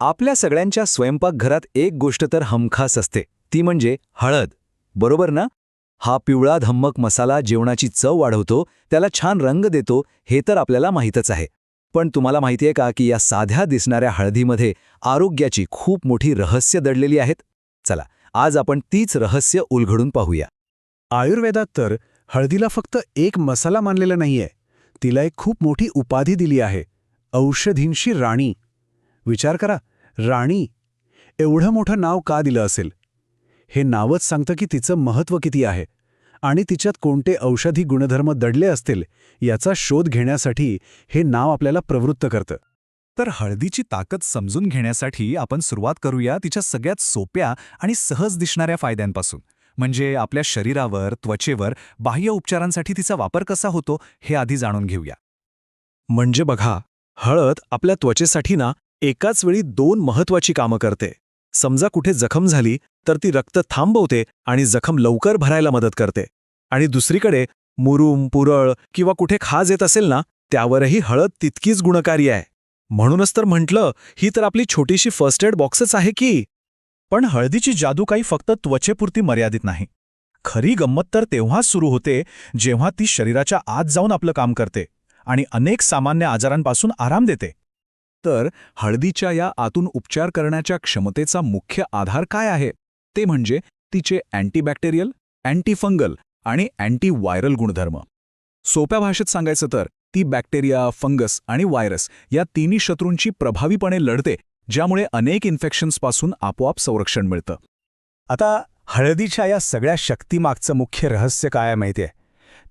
आपल्या सगळ्यांच्या स्वयंपाकघरात एक गोष्ट तर हमखास असते ती म्हणजे हळद. बरोबर ना? हा पिवळा धम्मक मसाला जेवणाची चव वाढवतो त्याला छान रंग देतो हे तर आपल्याला माहीतच आहे. पण तुम्हाला माहिती आहे का की या साध्या दिसणाऱ्या हळदीमध्ये आरोग्याची खूप मोठी रहस्य दडलेली आहेत? चला आज आपण तीच रहस्य उलघडून पाहूया. आयुर्वेदात तर हळदीला फक्त एक मसाला मानलेला नाहीये तिला एक खूप मोठी उपाधी दिली आहे औषधींशी राणी. विचार करा. राणी एवढं मोठं नाव का दिलं असेल? हे नावच सांगतं की तिचं महत्त्व किती आहे आणि तिच्यात कोणते औषधी गुणधर्म दडले असतील याचा शोध घेण्यासाठी हे नाव आपल्याला प्रवृत्त करतं. तर हळदीची ताकद समजून घेण्यासाठी आपण सुरुवात करूया तिच्या सगळ्यात सोप्या आणि सहज दिसणाऱ्या फायद्यांपासून. म्हणजे आपल्या शरीरावर त्वचेवर बाह्य उपचारांसाठी तिचा वापर कसा होतो हे आधी जाणून घेऊया. म्हणजे बघा हळद आपल्या त्वचेसाठी ना एकाच वेळी दोन महत्वाची कामं करते. समजा कुठे जखम झाली तर ती रक्त थांबवते आणि जखम लवकर भरायला मदत करते. आणि दुसरीकडे मुरुम पुरळ किंवा कुठे खाज येत असेल ना त्यावरही हळद तितकीच गुणकारी आहे. म्हणूनच तर म्हटलं ही तर आपली छोटीशी फर्स्ट एड बॉक्सच आहे की? पण हळदीची जादू काही फक्त त्वचेपुरती मर्यादित नाही. खरी गंमत तर तेव्हाच सुरू होते जेव्हा ती शरीराच्या आत जाऊन आपलं काम करते आणि अनेक सामान्य आजारांपासून आराम देते. तर हळदीच्या या आतून उपचार करण्याच्या क्षमतेचा मुख्य आधार काय आहे? ते म्हणजे तिचे अँटीबॅक्टेरियल अँटीफंगल आणि अँटीव्हायरल गुणधर्म. सोप्या भाषेत सांगायचं तर ती बॅक्टेरिया फंगस आणि व्हायरस या तिन्ही शत्रूंची प्रभावीपणे लढते ज्यामुळे अनेक इन्फेक्शन्सपासून आपोआप संरक्षण मिळतं. आता हळदीच्या या सगळ्या शक्तीमागचं मुख्य रहस्य काय माहितीये?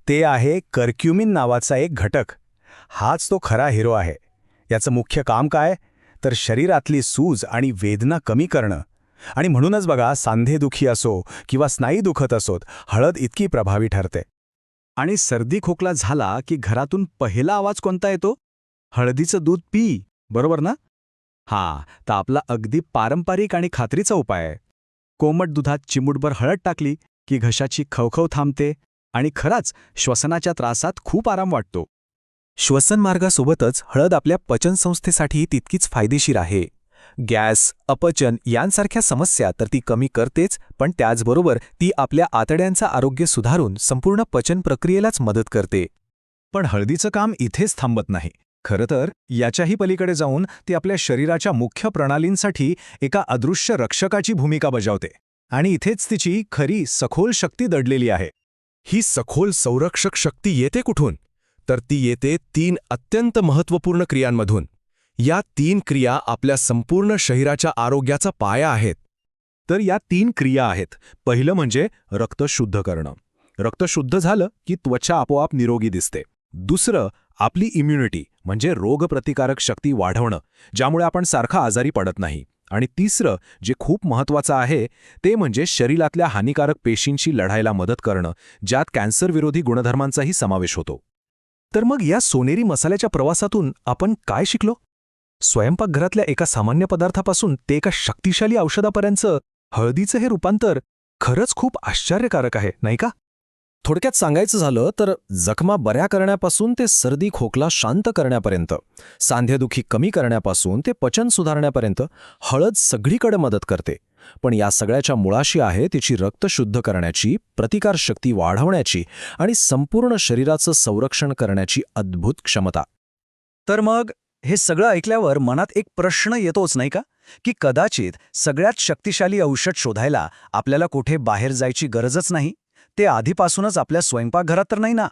ते आहे कर्क्युमिन नावाचा एक घटक. हाच तो खरा हिरो आहे. याचं मुख्य काम काय? तर शरीरातली सूज आणि वेदना कमी करणं. आणि म्हणूनच बघा सांधेदुखी असो किंवा स्नायू दुखत असोत हळद इतकी प्रभावी ठरते. आणि सर्दी खोकला झाला की घरातून पहिला आवाज कोणता येतो? हळदीचं दूध पी बरोबर ना? हा तर आपला अगदी पारंपरिक आणि खात्रीचा उपाय आहे. कोमट दुधात चिमूटभर हळद टाकली की घशाची खवखव थांबते आणि खराच श्वसनाच्या त्रासात खूप आराम वाटतो. श्वसनमार्गासोबतच हळद आपल्या पचनसंस्थेसाठी तितकीच फायदेशीर आहे. गॅस अपचन यांसारख्या समस्या तर ती कमी करतेच पण त्याचबरोबर ती आपल्या आतड्यांचं आरोग्य सुधारून संपूर्ण पचन प्रक्रियेलाच मदत करते. पण हळदीचं काम इथेच थांबत नाही. खरं तर याच्याही पलीकडे जाऊन ती आपल्या शरीराच्या मुख्य प्रणालींसाठी एका अदृश्य रक्षकाची भूमिका बजावते. आणि इथेच तिची खरी सखोल शक्ती दडलेली आहे. ही सखोल संरक्षक शक्ती येते कुठून? तर ती येते तीन अत्यंत महत्त्वपूर्ण क्रियांमधून. या तीन क्रिया आपल्या संपूर्ण शरीराच्या आरोग्याचा पाया आहेत. तर या तीन क्रिया आहेत. पहिलं म्हणजे रक्त शुद्ध करणं. रक्त शुद्ध झालं की त्वचा आपोआप निरोगी दिसते. दुसरं आपली इम्युनिटी म्हणजे रोगप्रतिकारक शक्ती वाढवणं ज्यामुळे आपण सारखा आजारी पडत नाही. आणि तिसरं जे खूप महत्त्वाचं आहे ते म्हणजे शरीरातल्या हानिकारक पेशींशी लढायला मदत करणं ज्यात कॅन्सरविरोधी गुणधर्मांचाही समावेश होतो. तर मग या सोनेरी मसाल्याच्या प्रवासातून आपण काय शिकलो? स्वयंपाकघरातल्या एका सामान्य पदार्थापासून ते एका शक्तिशाली औषधापर्यंत हळदीचं हे रूपांतर खरंच खूप आश्चर्यकारक आहे नाही का? थोडक्यात सांगायचं झालं तर जखमा बऱ्या करण्यापासून ते सर्दी खोकला शांत करण्यापर्यंत सांधेदुखी कमी करण्यापासून ते पचन सुधारण्यापर्यंत हळद सगळीकडे मदत करते. पण या सगळ्याच्या मुळाशी आहे तिची रक्त शुद्ध करण्याची प्रतिकारशक्ती वाढवण्याची आणि संपूर्ण शरीराचं संरक्षण करण्याची अद्भुत क्षमता. तर मग हे सगळं ऐकल्यावर मनात एक प्रश्न येतोच नाही का? की कदाचित सगळ्यात शक्तिशाली औषध शोधायला आपल्याला कुठे बाहेर जायची गरजच नाही? ते आधीपासूनच आपल्या स्वयंपाकघरात तर नाही ना?